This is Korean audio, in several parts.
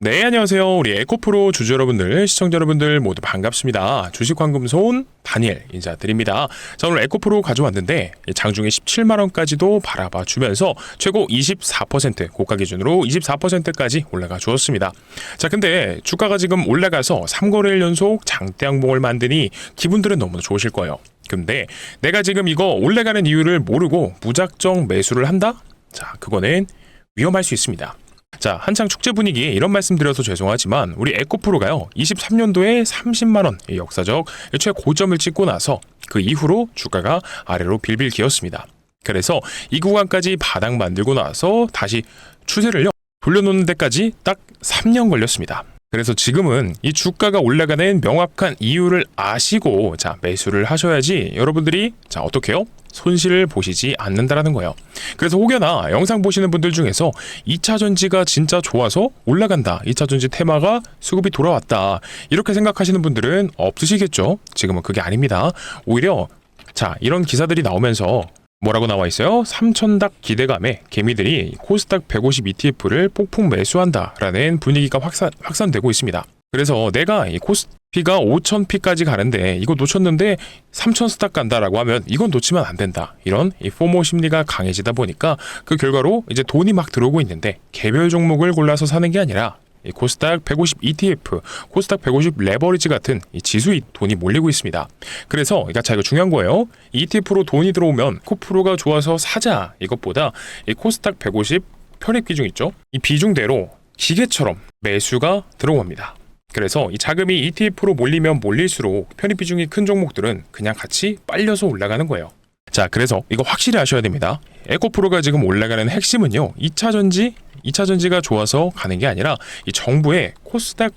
네, 안녕하세요. 우리 에코프로 주주 여러분들, 시청자 여러분들 모두 반갑습니다. 주식황금손 다니엘 인사드립니다. 자, 오늘 에코프로 가져왔는데 장중에 17만원까지도 바라봐 주면서 최고 24% 고가 기준으로 24%까지 올라가 주었습니다. 자, 근데 주가가 지금 올라가서 3거래일 연속 장대 항봉을 만드니 기분들은 너무 좋으실 거예요. 근데 내가 지금 이거 올라가는 이유를 모르고 무작정 매수를 한다? 자, 그거는 위험할 수 있습니다. 자, 한창 축제 분위기에 이런 말씀 드려서 죄송하지만 우리 에코프로가요. 23년도에 30만 원 역사적 최고점을 찍고 나서 그 이후로 주가가 아래로 빌빌 기었습니다. 그래서 이 구간까지 바닥 만들고 나서 다시 추세를요. 돌려놓는 데까지 딱 3년 걸렸습니다. 그래서 지금은 이 주가가 올라가는 명확한 이유를 아시고 자 매수를 하셔야지 여러분들이 자 어떻게요? 손실을 보시지 않는다라는 거예요. 그래서 혹여나 영상 보시는 분들 중에서 2차 전지가 진짜 좋아서 올라간다. 2차 전지 테마가 수급이 돌아왔다. 이렇게 생각하시는 분들은 없으시겠죠? 지금은 그게 아닙니다. 오히려 자 이런 기사들이 나오면서 뭐라고 나와 있어요? 삼천닭 기대감에 개미들이 코스닥 150 ETF를 폭풍 매수한다라는 분위기가 확산, 확산되고 있습니다. 그래서 내가 이 코스피가 5,000피까지 가는데 이거 놓쳤는데 3,000 스탁 간다라고 하면 이건 놓치면 안 된다. 이런 이 포모 심리가 강해지다 보니까 그 결과로 이제 돈이 막 들어오고 있는데 개별 종목을 골라서 사는 게 아니라 이 코스닥 150 ETF, 코스닥 150 레버리지 같은 이 지수에 돈이 몰리고 있습니다. 그래서 그러니까 자 이거 중요한 거예요. ETF로 돈이 들어오면 코프로가 좋아서 사자 이것보다 이 코스닥 150 편입 비중 있죠? 이 비중대로 기계처럼 매수가 들어옵니다. 그래서 이 자금이 ETF로 몰리면 몰릴수록 편입 비중이 큰 종목들은 그냥 같이 빨려서 올라가는 거예요. 자, 그래서 이거 확실히 아셔야 됩니다. 에코프로가 지금 올라가는 핵심은요. 2차 전지, 2차 전지가 좋아서 가는 게 아니라 이 정부의 코스닥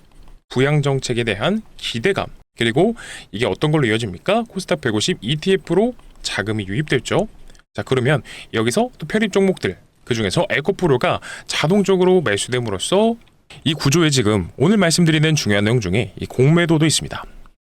부양 정책에 대한 기대감 그리고 이게 어떤 걸로 이어집니까? 코스닥 150 ETF로 자금이 유입됐죠. 자, 그러면 여기서 또 편입 종목들 그 중에서 에코프로가 자동적으로 매수됨으로써 이 구조에 지금 오늘 말씀드리는 중요한 내용 중에 이 공매도도 있습니다.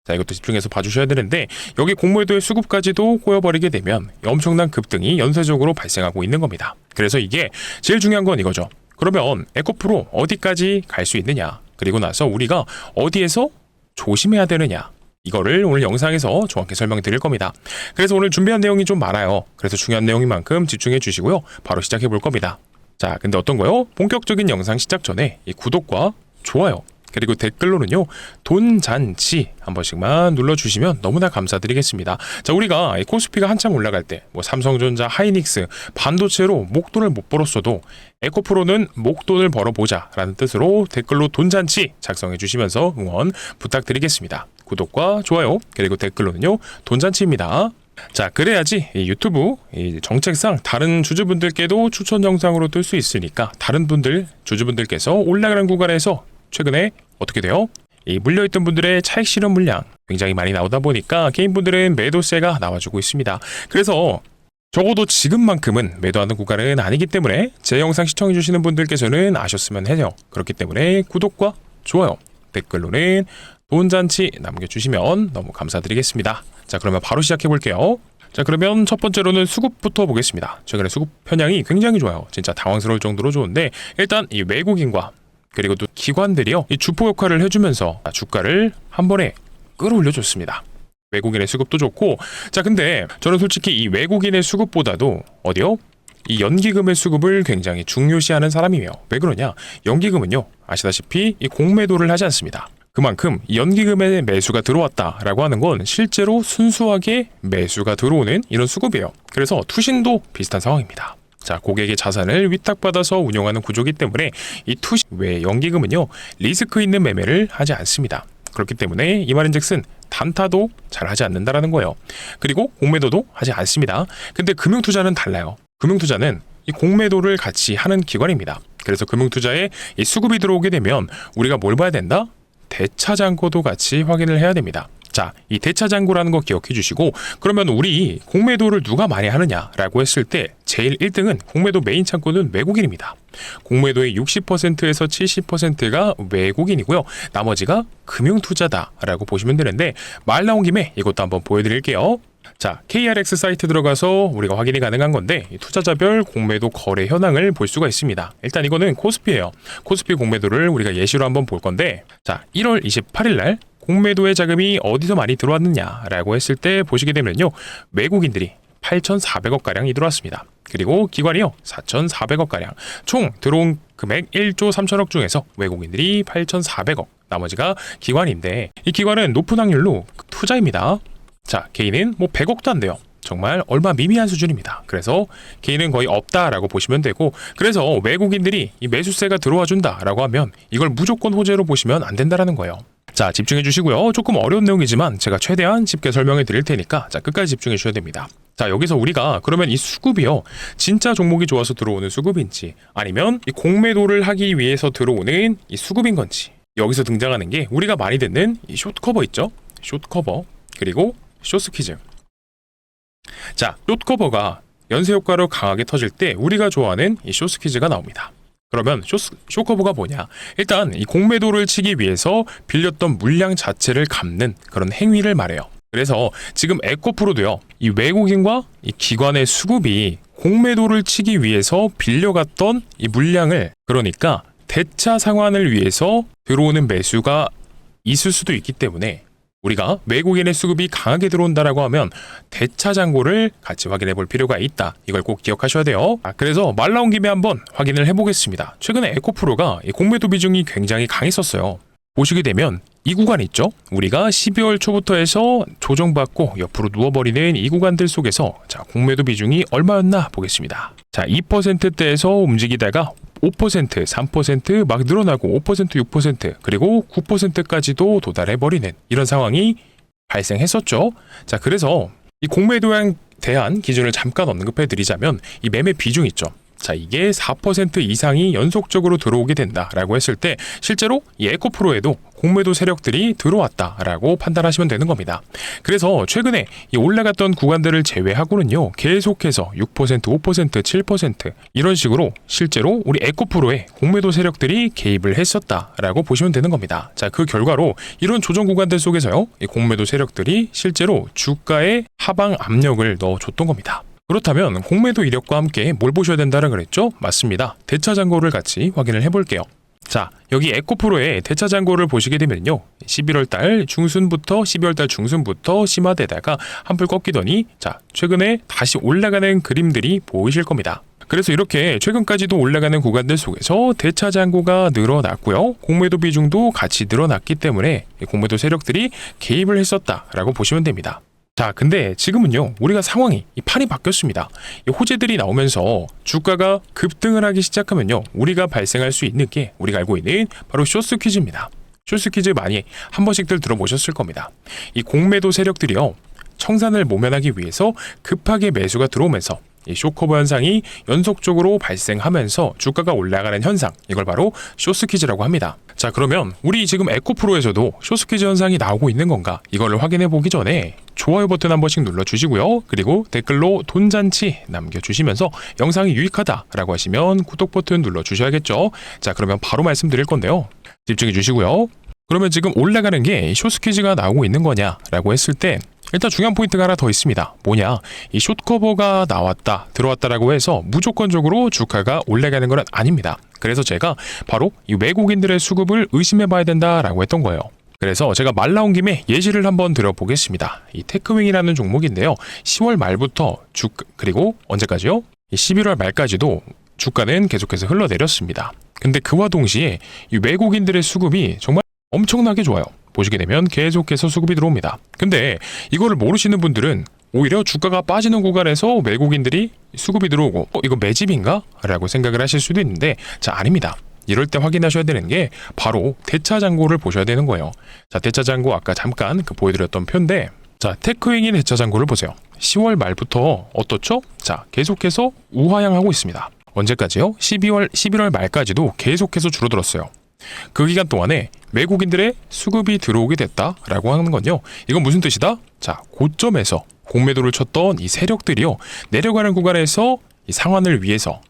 자, 이것도 집중해서 봐주셔야 되는데 여기 공매도의 수급까지도 꼬여버리게 되면 엄청난 급등이 연쇄적으로 발생하고 있는 겁니다. 그래서 이게 제일 중요한 건 이거죠. 그러면 에코프로 어디까지 갈 수 있느냐? 그리고 나서 우리가 어디에서 조심해야 되느냐? 이거를 오늘 영상에서 정확히 설명드릴 겁니다. 그래서 오늘 준비한 내용이 좀 많아요. 그래서 중요한 내용인 만큼 집중해 주시고요. 바로 시작해 볼 겁니다. 자, 근데 어떤 거요? 본격적인 영상 시작 전에 이 구독과 좋아요 그리고 댓글로는요 돈 잔치 한 번씩만 눌러주시면 너무나 감사드리겠습니다. 자 우리가 이 코스피가 한참 올라갈 때 뭐 삼성전자, 하이닉스, 반도체로 목돈을 못 벌었어도 에코프로는 목돈을 벌어보자라는 뜻으로 댓글로 돈 잔치 작성해 주시면서 응원 부탁드리겠습니다. 구독과 좋아요 그리고 댓글로는요 돈 잔치입니다. 자 그래야지 이 유튜브 이 정책상 다른 주주분들께도 추천 영상으로 뜰 수 있으니까 다른 분들 주주분들께서 올라가는 구간에서 최근에 어떻게 돼요? 이 물려있던 분들의 차익 실현 물량 굉장히 많이 나오다 보니까 개인분들은 매도세가 나와주고 있습니다. 그래서 적어도 지금만큼은 매도하는 구간은 아니기 때문에 제 영상 시청해주시는 분들께서는 아셨으면 해요. 그렇기 때문에 구독과 좋아요, 댓글로는 돈잔치 남겨주시면 너무 감사드리겠습니다. 자, 그러면 바로 시작해 볼게요. 자, 그러면 첫 번째로는 수급부터 보겠습니다. 최근에 수급 편향이 굉장히 좋아요. 진짜 당황스러울 정도로 좋은데 일단 이 외국인과 그리고 또 기관들이요. 이 주포 역할을 해주면서 주가를 한 번에 끌어올려 줬습니다. 외국인의 수급도 좋고 자 근데 저는 솔직히 이 외국인의 수급보다도 어디요? 이 연기금의 수급을 굉장히 중요시하는 사람이며 왜 그러냐? 연기금은요 아시다시피 이 공매도를 하지 않습니다. 그만큼 이 연기금의 매수가 들어왔다라고 하는 건 실제로 순수하게 매수가 들어오는 이런 수급이에요. 그래서 투신도 비슷한 상황입니다. 자, 고객의 자산을 위탁받아서 운용하는 구조기 때문에 이 투시 외 연기금은요 리스크 있는 매매를 하지 않습니다. 그렇기 때문에 이 말인즉슨 단타도 잘 하지 않는다라는 거예요. 그리고 공매도도 하지 않습니다. 근데 금융투자는 달라요. 금융투자는 이 공매도를 같이 하는 기관입니다. 그래서 금융투자에 이 수급이 들어오게 되면 우리가 뭘 봐야 된다? 대차 잔고도 같이 확인을 해야 됩니다. 자, 이 대차 잔고라는 거 기억해 주시고 그러면 우리 공매도를 누가 많이 하느냐라고 했을 때 제일 1등은 공매도 메인 창구는 외국인입니다. 공매도의 60%에서 70%가 외국인이고요. 나머지가 금융투자다라고 보시면 되는데 말 나온 김에 이것도 한번 보여드릴게요. 자, KRX 사이트 들어가서 우리가 확인이 가능한 건데 이 투자자별 공매도 거래 현황을 볼 수가 있습니다. 일단 이거는 코스피예요. 코스피 공매도를 우리가 예시로 한번 볼 건데 자, 1월 28일 날 공매도의 자금이 어디서 많이 들어왔느냐라고 했을 때 보시게 되면요. 외국인들이 8,400억 가량이 들어왔습니다. 그리고 기관이요. 4,400억 가량. 총 들어온 금액 1조 3천억 중에서 외국인들이 8,400억. 나머지가 기관인데 이 기관은 높은 확률로 투자입니다. 자, 개인은 뭐 100억도 안 돼요. 정말 얼마 미미한 수준입니다. 그래서 개인은 거의 없다라고 보시면 되고 그래서 외국인들이 이 매수세가 들어와 준다라고 하면 이걸 무조건 호재로 보시면 안 된다라는 거예요. 자, 집중해 주시고요. 조금 어려운 내용이지만 제가 최대한 쉽게 설명해 드릴 테니까 자, 끝까지 집중해 주셔야 됩니다. 자, 여기서 우리가 그러면 이 수급이요. 진짜 종목이 좋아서 들어오는 수급인지 아니면 이 공매도를 하기 위해서 들어오는 이 수급인 건지 여기서 등장하는 게 우리가 많이 듣는 이 숏커버 있죠? 숏커버 그리고 쇼스퀴즈. 자, 숏커버가 연쇄 효과로 강하게 터질 때 우리가 좋아하는 이 쇼스퀴즈가 나옵니다. 그러면 쇼스, 쇼커버가 뭐냐? 일단 이 공매도를 치기 위해서 빌렸던 물량 자체를 갚는 그런 행위를 말해요. 그래서 지금 에코프로도요. 이 외국인과 이 기관의 수급이 공매도를 치기 위해서 빌려갔던 이 물량을 그러니까 대차 상환을 위해서 들어오는 매수가 있을 수도 있기 때문에 우리가 외국인의 수급이 강하게 들어온다라고 하면 대차 잔고를 같이 확인해 볼 필요가 있다. 이걸 꼭 기억하셔야 돼요. 아, 그래서 말 나온 김에 한번 확인을 해보겠습니다. 최근에 에코프로가 이 공매도 비중이 굉장히 강했었어요. 보시게 되면 이 구간 있죠? 우리가 12월 초부터 해서 조정받고 옆으로 누워버리는 이 구간들 속에서 자 공매도 비중이 얼마였나 보겠습니다. 자 2%대에서 움직이다가 5%, 3%막 늘어나고 5%, 6% 그리고 9%까지도 도달해버리는 이런 상황이 발생했었죠. 자 그래서 이 공매도에 대한 기준을 잠깐 언급해 드리자면 이 매매 비중 있죠. 자, 이게 4% 이상이 연속적으로 들어오게 된다라고 했을 때 실제로 이 에코프로에도 공매도 세력들이 들어왔다라고 판단하시면 되는 겁니다. 그래서 최근에 이 올라갔던 구간들을 제외하고는요, 계속해서 6%, 5%, 7% 이런 식으로 실제로 우리 에코프로에 공매도 세력들이 개입을 했었다라고 보시면 되는 겁니다. 자, 그 결과로 이런 조정 구간들 속에서요, 이 공매도 세력들이 실제로 주가에 하방 압력을 넣어줬던 겁니다. 그렇다면 공매도 이력과 함께 뭘 보셔야 된다라 그랬죠? 맞습니다. 대차 잔고를 같이 확인을 해볼게요. 자, 여기 에코프로의 대차 잔고를 보시게 되면요. 11월 달 중순부터 12월 달 중순부터 심화되다가 한풀 꺾이더니 자, 최근에 다시 올라가는 그림들이 보이실 겁니다. 그래서 이렇게 최근까지도 올라가는 구간들 속에서 대차 잔고가 늘어났고요. 공매도 비중도 같이 늘어났기 때문에 이 공매도 세력들이 개입을 했었다라고 보시면 됩니다. 자, 근데 지금은요, 우리가 상황이, 이 판이 바뀌었습니다. 이 호재들이 나오면서 주가가 급등을 하기 시작하면요, 우리가 발생할 수 있는 게 우리가 알고 있는 바로 쇼스 퀴즈입니다. 쇼스 퀴즈 많이 한 번씩들 들어보셨을 겁니다. 이 공매도 세력들이요, 청산을 모면하기 위해서 급하게 매수가 들어오면서 이 쇼커버 현상이 연속적으로 발생하면서 주가가 올라가는 현상 이걸 바로 쇼스퀴즈라고 합니다. 자 그러면 우리 지금 에코프로에서도 쇼스퀴즈 현상이 나오고 있는 건가 이거를 확인해 보기 전에 좋아요 버튼 한 번씩 눌러 주시고요. 그리고 댓글로 돈잔치 남겨 주시면서 영상이 유익하다라고 하시면 구독 버튼 눌러 주셔야겠죠. 자 그러면 바로 말씀드릴 건데요. 집중해 주시고요. 그러면 지금 올라가는 게 쇼스퀴즈가 나오고 있는 거냐라고 했을 때 일단 중요한 포인트가 하나 더 있습니다. 뭐냐? 이 숏커버가 나왔다, 들어왔다라고 해서 무조건적으로 주가가 올라가는 건 아닙니다. 그래서 제가 바로 이 외국인들의 수급을 의심해 봐야 된다라고 했던 거예요. 그래서 제가 말 나온 김에 예시를 한번 들어보겠습니다. 이 테크윙이라는 종목인데요. 10월 말부터 주 그리고 언제까지요? 이 11월 말까지도 주가는 계속해서 흘러내렸습니다. 근데 그와 동시에 이 외국인들의 수급이 정말 엄청나게 좋아요. 보시게 되면 계속해서 수급이 들어옵니다. 근데 이거를 모르시는 분들은 오히려 주가가 빠지는 구간에서 외국인들이 수급이 들어오고 어, 이거 매집인가? 라고 생각을 하실 수도 있는데 자 아닙니다. 이럴 때 확인하셔야 되는 게 바로 대차 잔고를 보셔야 되는 거예요. 자 대차 잔고 아까 잠깐 그 보여드렸던 표인데 자 테크윙인 대차 잔고를 보세요. 10월 말부터 어떻죠? 자 계속해서 우하향하고 있습니다. 언제까지요? 12월 11월 말까지도 계속해서 줄어들었어요. 그 기간 동안에 외국인들의 수급이 들어오게 됐다라고 하는 건요. 이건 무슨 뜻이다? 자, 고점에서 공매도를 쳤던 이 세력들이요. 내려가는 구간에서 이 상환을 위해서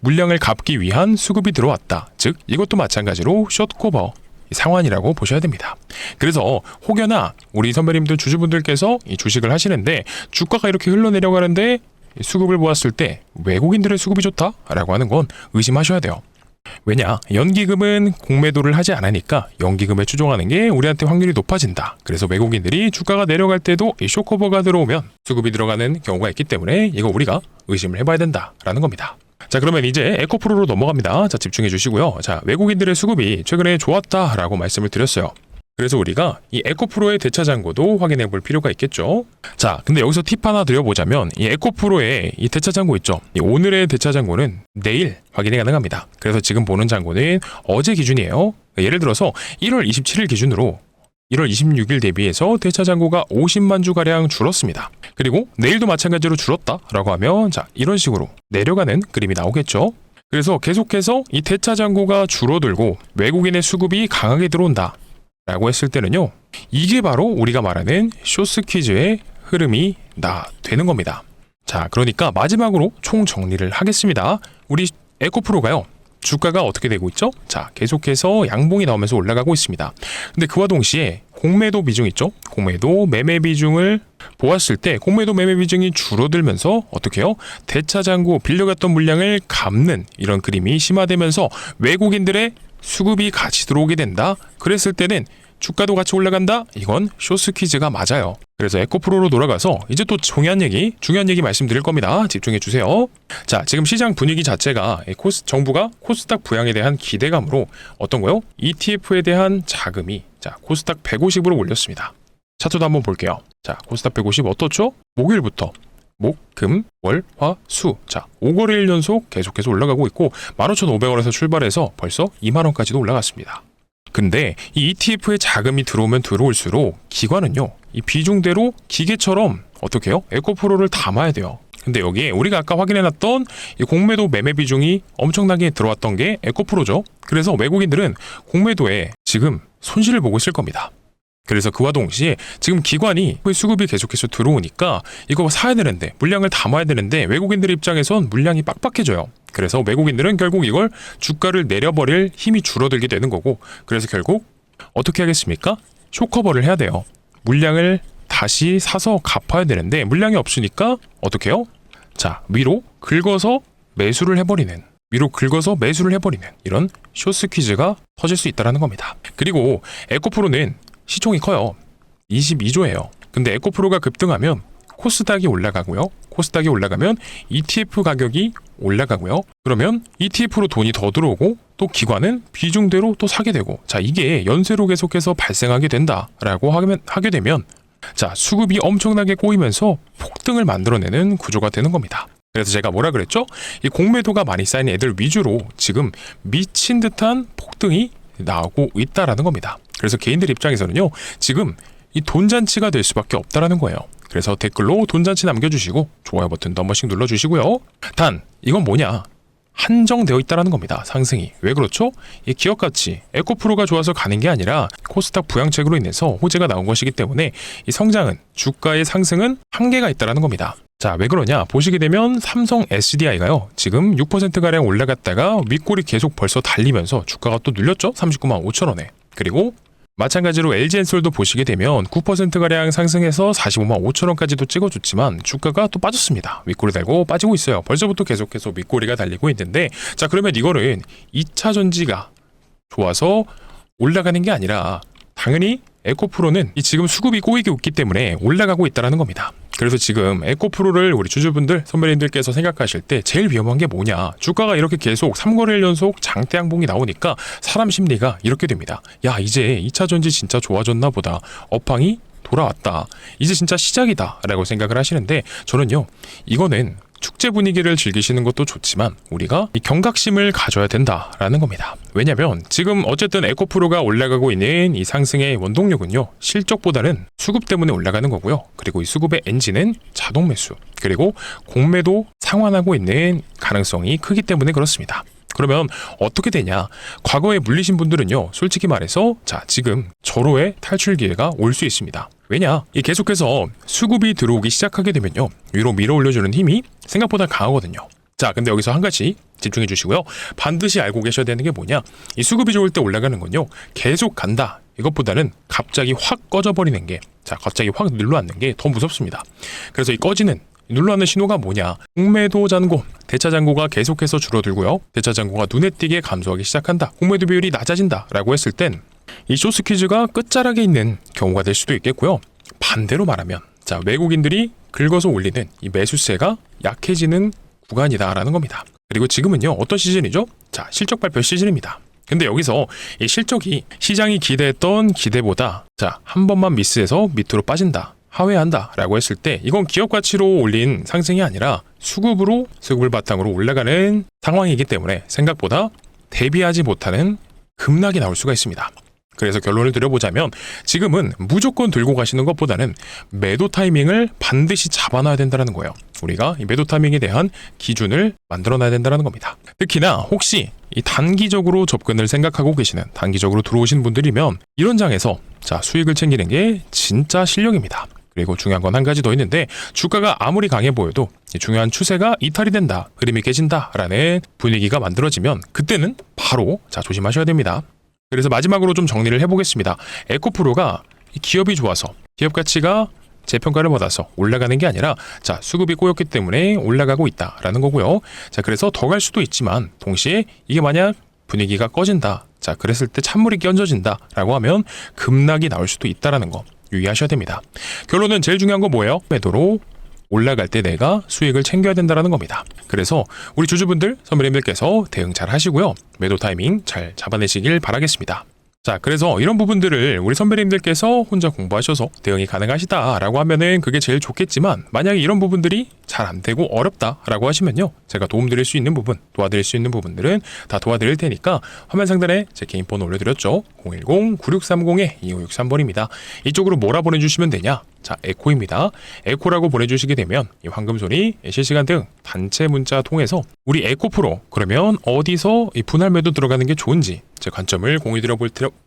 물량을 갚기 위한 수급이 들어왔다. 즉, 이것도 마찬가지로 숏커버 이 상환이라고 보셔야 됩니다. 그래서 혹여나 우리 선배님들 주주분들께서 이 주식을 하시는데 주가가 이렇게 흘러내려가는데 이 수급을 보았을 때 외국인들의 수급이 좋다라고 하는 건 의심하셔야 돼요. 왜냐 연기금은 공매도를 하지 않으니까 연기금에 추종하는 게 우리한테 확률이 높아진다. 그래서 외국인들이 주가가 내려갈 때도 이 쇼커버가 들어오면 수급이 들어가는 경우가 있기 때문에 이거 우리가 의심을 해봐야 된다라는 겁니다. 자 그러면 이제 에코프로로 넘어갑니다. 자 집중해 주시고요. 자 외국인들의 수급이 최근에 좋았다라고 말씀을 드렸어요. 그래서 우리가 이 에코프로의 대차 잔고도 확인해 볼 필요가 있겠죠. 자, 근데 여기서 팁 하나 드려보자면 이 에코프로의 이 대차 잔고 있죠. 이 오늘의 대차 잔고는 내일 확인이 가능합니다. 그래서 지금 보는 잔고는 어제 기준이에요. 예를 들어서 1월 27일 기준으로 1월 26일 대비해서 대차 잔고가 50만 주 가량 줄었습니다. 그리고 내일도 마찬가지로 줄었다라고 하면 자 이런 식으로 내려가는 그림이 나오겠죠. 그래서 계속해서 이 대차 잔고가 줄어들고 외국인의 수급이 강하게 들어온다. 라고 했을 때는요. 이게 바로 우리가 말하는 쇼스 퀴즈의 흐름이 나 되는 겁니다. 자, 그러니까 마지막으로 총 정리를 하겠습니다. 우리 에코프로가요. 주가가 어떻게 되고 있죠? 자, 계속해서 양봉이 나오면서 올라가고 있습니다. 근데 그와 동시에 공매도 비중 있죠? 공매도 매매 비중을 보았을 때 공매도 매매 비중이 줄어들면서 어떻게 해요? 대차 잔고 빌려갔던 물량을 갚는 이런 그림이 심화되면서 외국인들의 수급이 같이 들어오게 된다. 그랬을 때는 주가도 같이 올라간다? 이건 쇼스 퀴즈가 맞아요. 그래서 에코프로로 돌아가서 이제 또 중요한 얘기, 중요한 얘기 말씀드릴 겁니다. 집중해 주세요. 자, 지금 시장 분위기 자체가 이 코스, 정부가 코스닥 부양에 대한 기대감으로 어떤 거요? ETF에 대한 자금이 자, 코스닥 150으로 올렸습니다. 차트도 한번 볼게요. 자, 코스닥 150 어떻죠? 목요일부터 목, 금, 월, 화, 수. 자, 5거래일 연속 계속해서 올라가고 있고 15,500원에서 출발해서 벌써 2만 원까지도 올라갔습니다. 근데 이 ETF에 자금이 들어오면 들어올수록 기관은요. 이 비중대로 기계처럼 어떻게 해요? 에코프로를 담아야 돼요. 근데 여기에 우리가 아까 확인해놨던 이 공매도 매매 비중이 엄청나게 들어왔던 게 에코프로죠. 그래서 외국인들은 공매도에 지금 손실을 보고 있을 겁니다. 그래서 그와 동시에 지금 기관이 수급이 계속해서 들어오니까 이거 사야 되는데 물량을 담아야 되는데 외국인들 입장에선 물량이 빡빡해져요. 그래서 외국인들은 결국 이걸 주가를 내려버릴 힘이 줄어들게 되는 거고 그래서 결국 어떻게 하겠습니까? 쇼커버를 해야 돼요. 물량을 다시 사서 갚아야 되는데 물량이 없으니까 어떻게 해요? 자 위로 긁어서 매수를 해버리는 위로 긁어서 매수를 해버리는 이런 쇼스 퀴즈가 터질 수 있다는 겁니다. 그리고 에코프로는 시총이 커요. 22조예요. 근데 에코프로가 급등하면 코스닥이 올라가고요. 코스닥이 올라가면 ETF 가격이 올라가고요. 그러면 ETF로 돈이 더 들어오고 또 기관은 비중대로 또 사게 되고 자 이게 연쇄로 계속해서 발생하게 된다라고 하면 하게 되면 자 수급이 엄청나게 꼬이면서 폭등을 만들어내는 구조가 되는 겁니다. 그래서 제가 뭐라 그랬죠? 이 공매도가 많이 쌓인 애들 위주로 지금 미친 듯한 폭등이 나오고 있다라는 겁니다. 그래서 개인들 입장에서는요, 지금 이 돈잔치가 될 수밖에 없다라는 거예요. 그래서 댓글로 돈잔치 남겨주시고 좋아요 버튼도 한 번씩 눌러주시고요. 단 이건 뭐냐? 한정되어 있다라는 겁니다. 상승이 왜 그렇죠? 이 기업 가치 에코프로가 좋아서 가는 게 아니라 코스닥 부양책으로 인해서 호재가 나온 것이기 때문에 이 성장은 주가의 상승은 한계가 있다라는 겁니다. 자, 왜 그러냐? 보시게 되면 삼성 SDI가요. 지금 6%가량 올라갔다가 윗골이 계속 벌써 달리면서 주가가 또 눌렸죠? 39만 5천 원에. 그리고 마찬가지로 LG엔솔도 보시게 되면 9%가량 상승해서 45만 5천 원까지도 찍어줬지만 주가가 또 빠졌습니다. 윗골이 달고 빠지고 있어요. 벌써부터 계속해서 윗골이가 달리고 있는데 자 그러면 이거는 2차 전지가 좋아서 올라가는 게 아니라 당연히 에코프로는 이 지금 수급이 꼬이게 있기 때문에 올라가고 있다라는 겁니다. 그래서 지금 에코프로를 우리 주주분들, 선배님들께서 생각하실 때 제일 위험한 게 뭐냐? 주가가 이렇게 계속 3거래일 연속 장대 양봉이 나오니까 사람 심리가 이렇게 됩니다. 야, 이제 2차 전지 진짜 좋아졌나 보다. 업황이 돌아왔다. 이제 진짜 시작이다. 라고 생각을 하시는데 저는요, 이거는 축제 분위기를 즐기시는 것도 좋지만 우리가 이 경각심을 가져야 된다라는 겁니다. 왜냐면 지금 어쨌든 에코프로가 올라가고 있는 이 상승의 원동력은요 실적보다는 수급 때문에 올라가는 거고요. 그리고 이 수급의 엔진은 자동 매수 그리고 공매도 상환하고 있는 가능성이 크기 때문에 그렇습니다. 그러면 어떻게 되냐? 과거에 물리신 분들은요, 솔직히 말해서, 자, 지금 절호의 탈출 기회가 올 수 있습니다. 왜냐? 이 계속해서 수급이 들어오기 시작하게 되면요, 위로 밀어 올려주는 힘이 생각보다 강하거든요. 자, 근데 여기서 한 가지 집중해 주시고요. 반드시 알고 계셔야 되는 게 뭐냐? 이 수급이 좋을 때 올라가는 건요. 계속 간다. 이것보다는 갑자기 확 꺼져버리는 게, 자, 갑자기 확 눌러앉는 게 더 무섭습니다. 그래서 이 꺼지는 눌러앉는 신호가 뭐냐? 공매도 잔고, 대차 잔고가 계속해서 줄어들고요. 대차 잔고가 눈에 띄게 감소하기 시작한다. 공매도 비율이 낮아진다 라고 했을 땐 이 쇼스퀴즈가 끝자락에 있는 경우가 될 수도 있겠고요. 반대로 말하면 자 외국인들이 긁어서 올리는 이 매수세가 약해지는 구간이다라는 겁니다. 그리고 지금은요 어떤 시즌이죠? 자 실적 발표 시즌입니다. 근데 여기서 이 실적이 시장이 기대했던 기대보다 자 한 번만 미스해서 밑으로 빠진다. 하회한다 라고 했을 때 이건 기업 가치로 올린 상승이 아니라 수급으로 수급을 바탕으로 올라가는 상황이기 때문에 생각보다 대비하지 못하는 급락이 나올 수가 있습니다. 그래서 결론을 드려보자면 지금은 무조건 들고 가시는 것보다는 매도 타이밍을 반드시 잡아놔야 된다는 거예요. 우리가 이 매도 타이밍에 대한 기준을 만들어놔야 된다는 겁니다. 특히나 혹시 이 단기적으로 접근을 생각하고 계시는 단기적으로 들어오신 분들이면 이런 장에서 자 수익을 챙기는 게 진짜 실력입니다. 그리고 중요한 건 한 가지 더 있는데 주가가 아무리 강해 보여도 이 중요한 추세가 이탈이 된다, 흐름이 깨진다라는 분위기가 만들어지면 그때는 바로 자 조심하셔야 됩니다. 그래서 마지막으로 좀 정리를 해보겠습니다. 에코프로가 이 기업이 좋아서 기업 가치가 재평가를 받아서 올라가는 게 아니라 자 수급이 꼬였기 때문에 올라가고 있다라는 거고요. 자 그래서 더 갈 수도 있지만 동시에 이게 만약 분위기가 꺼진다. 자 그랬을 때 찬물이 끼얹어진다라고 하면 급락이 나올 수도 있다라는 거 유의하셔야 됩니다. 결론은 제일 중요한 거 뭐예요? 매도로 올라갈 때 내가 수익을 챙겨야 된다라는 겁니다. 그래서 우리 주주분들, 선배님들께서 대응 잘 하시고요. 매도 타이밍 잘 잡아내시길 바라겠습니다. 자, 그래서 이런 부분들을 우리 선배님들께서 혼자 공부하셔서 대응이 가능하시다라고 하면은 그게 제일 좋겠지만 만약에 이런 부분들이 잘 안 되고 어렵다라고 하시면요. 제가 도움드릴 수 있는 부분, 도와드릴 수 있는 부분들은 다 도와드릴 테니까 화면 상단에 제 개인 번호 올려드렸죠. 010-9630-2563번입니다. 이쪽으로 뭐라 보내주시면 되냐? 자, 에코입니다. 에코라고 보내주시게 되면 이 황금손이 실시간 등 단체 문자 통해서 우리 에코 프로 그러면 어디서 이 분할 매도 들어가는 게 좋은지 제 관점을 공유 드려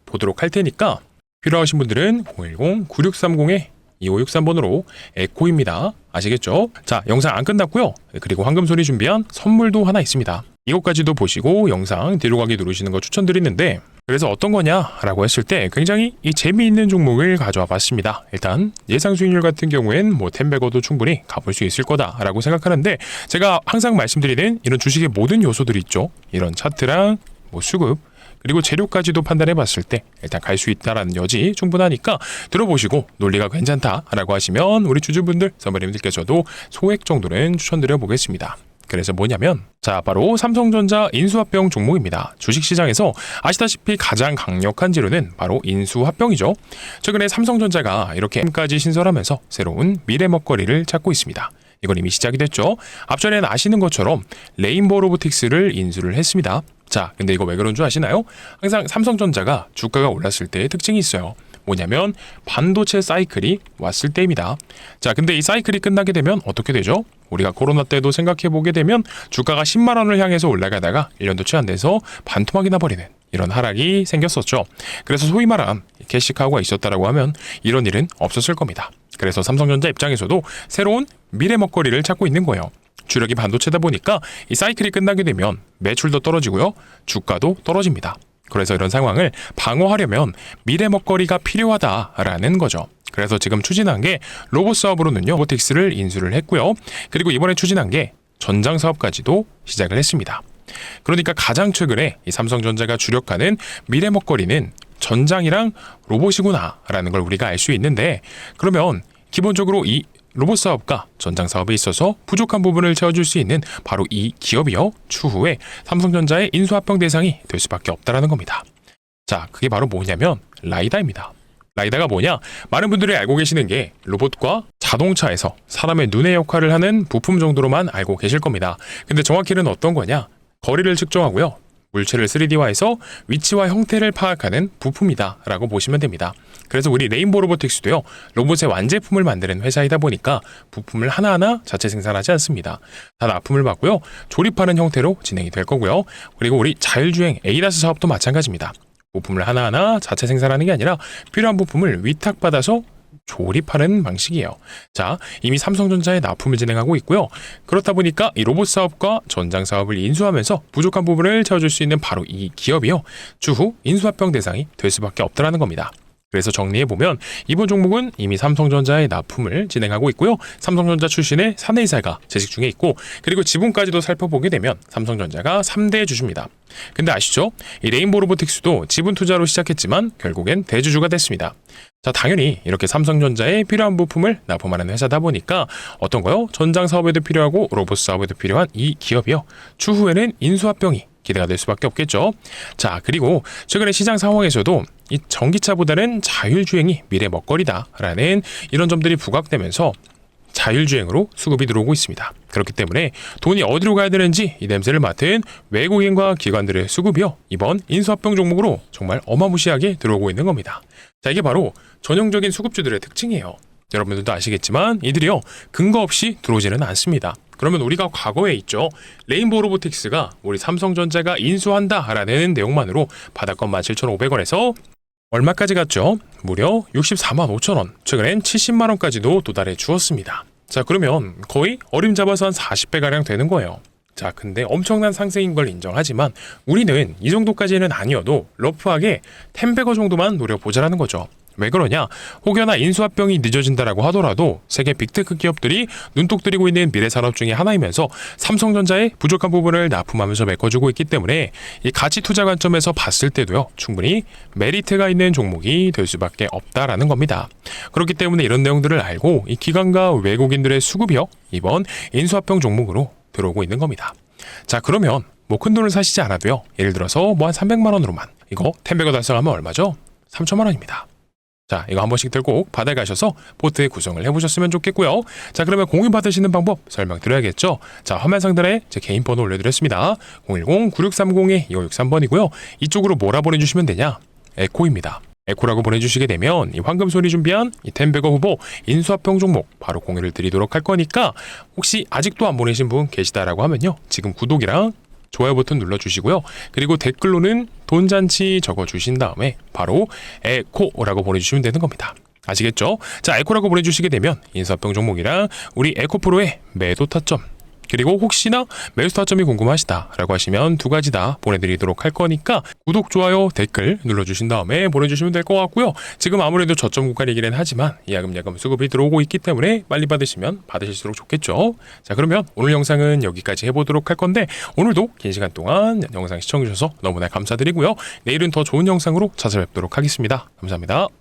보도록 할 테니까 필요하신 분들은 010-9630에 2563번으로 에코입니다. 아시겠죠? 자, 영상 안 끝났고요. 그리고 황금손이 준비한 선물도 하나 있습니다. 이것까지도 보시고 영상 뒤로 가기 누르시는 거 추천드리는데 그래서 어떤 거냐라고 했을 때 굉장히 이 재미있는 종목을 가져와 봤습니다. 일단 예상 수익률 같은 경우엔 뭐 템베거도 충분히 가볼 수 있을 거다라고 생각하는데 제가 항상 말씀드리는 이런 주식의 모든 요소들이 있죠. 이런 차트랑 뭐 수급 그리고 재료까지도 판단해 봤을 때 일단 갈 수 있다라는 여지 충분하니까 들어보시고 논리가 괜찮다라고 하시면 우리 주주분들 선배님들께서도 소액 정도는 추천드려 보겠습니다. 그래서 뭐냐면 자 바로 삼성전자 인수합병 종목입니다. 주식시장에서 아시다시피 가장 강력한 재료는 바로 인수합병이죠. 최근에 삼성전자가 이렇게 M까지 신설하면서 새로운 미래 먹거리를 찾고 있습니다. 이건 이미 시작이 됐죠. 앞전에는 아시는 것처럼 레인보우 로보틱스를 인수를 했습니다. 자, 근데 이거 왜 그런 줄 아시나요? 항상 삼성전자가 주가가 올랐을 때의 특징이 있어요. 뭐냐면 반도체 사이클이 왔을 때입니다. 자, 근데 이 사이클이 끝나게 되면 어떻게 되죠? 우리가 코로나 때도 생각해 보게 되면 주가가 10만 원을 향해서 올라가다가 1년도 채 안 돼서 반토막이 나버리는 이런 하락이 생겼었죠. 그래서 소위 말한 캐시카우가 있었다라고 하면 이런 일은 없었을 겁니다. 그래서 삼성전자 입장에서도 새로운 미래 먹거리를 찾고 있는 거예요. 주력이 반도체다 보니까 이 사이클이 끝나게 되면 매출도 떨어지고요. 주가도 떨어집니다. 그래서 이런 상황을 방어하려면 미래 먹거리가 필요하다라는 거죠. 그래서 지금 추진한 게 로봇 사업으로는요, 로보틱스를 인수를 했고요. 그리고 이번에 추진한 게 전장 사업까지도 시작을 했습니다. 그러니까 가장 최근에 이 삼성전자가 주력하는 미래 먹거리는 전장이랑 로봇이구나라는 걸 우리가 알 수 있는데 그러면 기본적으로 이 로봇 사업과 전장 사업에 있어서 부족한 부분을 채워줄 수 있는 바로 이 기업이요 추후에 삼성전자의 인수합병 대상이 될 수밖에 없다라는 겁니다. 자, 그게 바로 뭐냐면 라이다입니다. 라이다가 뭐냐? 많은 분들이 알고 계시는 게 로봇과 자동차에서 사람의 눈의 역할을 하는 부품 정도로만 알고 계실 겁니다. 근데 정확히는 어떤 거냐? 거리를 측정하고요. 물체를 3D화해서 위치와 형태를 파악하는 부품이다 라고 보시면 됩니다. 그래서 우리 레인보 로보틱스도요. 로봇의 완제품을 만드는 회사이다 보니까 부품을 하나하나 자체 생산하지 않습니다. 다 납품을 받고요. 조립하는 형태로 진행이 될 거고요. 그리고 우리 자율주행 에이다스 사업도 마찬가지입니다. 부품을 하나하나 자체 생산하는 게 아니라 필요한 부품을 위탁받아서 조립하는 방식이에요. 자, 이미 삼성전자에 납품을 진행하고 있고요. 그렇다 보니까 이 로봇 사업과 전장 사업을 인수하면서 부족한 부분을 채워줄 수 있는 바로 이 기업이요. 추후 인수합병 대상이 될 수밖에 없다라는 겁니다. 그래서 정리해 보면 이번 종목은 이미 삼성전자에 납품을 진행하고 있고요. 삼성전자 출신의 사내이사가 재직 중에 있고 그리고 지분까지도 살펴보게 되면 삼성전자가 3대 주주입니다. 근데 아시죠? 이 레인보 로보틱스도 지분 투자로 시작했지만 결국엔 대주주가 됐습니다. 자, 당연히 이렇게 삼성전자에 필요한 부품을 납품하는 회사다 보니까 어떤 거요? 전장 사업에도 필요하고 로봇 사업에도 필요한 이 기업이요. 추후에는 인수합병이 기대가 될 수밖에 없겠죠. 자, 그리고 최근에 시장 상황에서도 이 전기차보다는 자율주행이 미래 먹거리다라는 이런 점들이 부각되면서 자율주행으로 수급이 들어오고 있습니다. 그렇기 때문에 돈이 어디로 가야 되는지 이 냄새를 맡은 외국인과 기관들의 수급이요. 이번 인수합병 종목으로 정말 어마무시하게 들어오고 있는 겁니다. 자, 이게 바로 전형적인 수급주들의 특징이에요. 여러분들도 아시겠지만 이들이요. 근거 없이 들어오지는 않습니다. 그러면 우리가 과거에 있죠. 레인보우 로보틱스가 우리 삼성전자가 인수한다라는 내용만으로 바닥권 17,500원에서 얼마까지 갔죠? 무려 64만 5천 원. 최근엔 70만 원까지도 도달해 주었습니다. 자, 그러면 거의 어림 잡아서 한 40배 가량 되는 거예요. 자, 근데 엄청난 상승인 걸 인정하지만 우리는 이 정도까지는 아니어도 러프하게 10배거 정도만 노려보자라는 거죠. 왜 그러냐? 혹여나 인수합병이 늦어진다라고 하더라도 세계 빅테크 기업들이 눈독 들이고 있는 미래 산업 중에 하나이면서 삼성전자의 부족한 부분을 납품하면서 메꿔주고 있기 때문에 이 가치 투자 관점에서 봤을 때도요 충분히 메리트가 있는 종목이 될 수밖에 없다라는 겁니다. 그렇기 때문에 이런 내용들을 알고 이 기관과 외국인들의 수급이요 이번 인수합병 종목으로 들어오고 있는 겁니다. 자 그러면 뭐 큰 돈을 사시지 않아도요 예를 들어서 뭐 한 300만 원으로만 이거 10배가 달성하면 얼마죠? 3천만 원입니다. 자, 이거 한 번씩 들고 꼭 바다에 가셔서 보트의 구성을 해보셨으면 좋겠고요. 자, 그러면 공유 받으시는 방법 설명드려야겠죠. 자, 화면 상단에 제 개인 번호 올려드렸습니다. 010-9630-2563번이고요. 이쪽으로 뭐라 보내주시면 되냐? 에코입니다. 에코라고 보내주시게 되면 이 황금소리 준비한 이 텐베거 후보 인수합병 종목 바로 공유를 드리도록 할 거니까 혹시 아직도 안 보내신 분 계시다라고 하면요. 지금 구독이랑 좋아요 버튼 눌러주시고요. 그리고 댓글로는 돈잔치 적어주신 다음에 바로 에코라고 보내주시면 되는 겁니다. 아시겠죠? 자, 에코라고 보내주시게 되면 인사병 종목이랑 우리 에코프로의 매도 타점 그리고 혹시나 매수 타점이 궁금하시다라고 하시면 두 가지 다 보내드리도록 할 거니까 구독, 좋아요, 댓글 눌러주신 다음에 보내주시면 될 것 같고요. 지금 아무래도 저점 구간 이기는 하지만 야금야금 수급이 들어오고 있기 때문에 빨리 받으시면 받으실수록 좋겠죠. 자 그러면 오늘 영상은 여기까지 해보도록 할 건데 오늘도 긴 시간 동안 영상 시청해주셔서 너무나 감사드리고요. 내일은 더 좋은 영상으로 찾아뵙도록 하겠습니다. 감사합니다.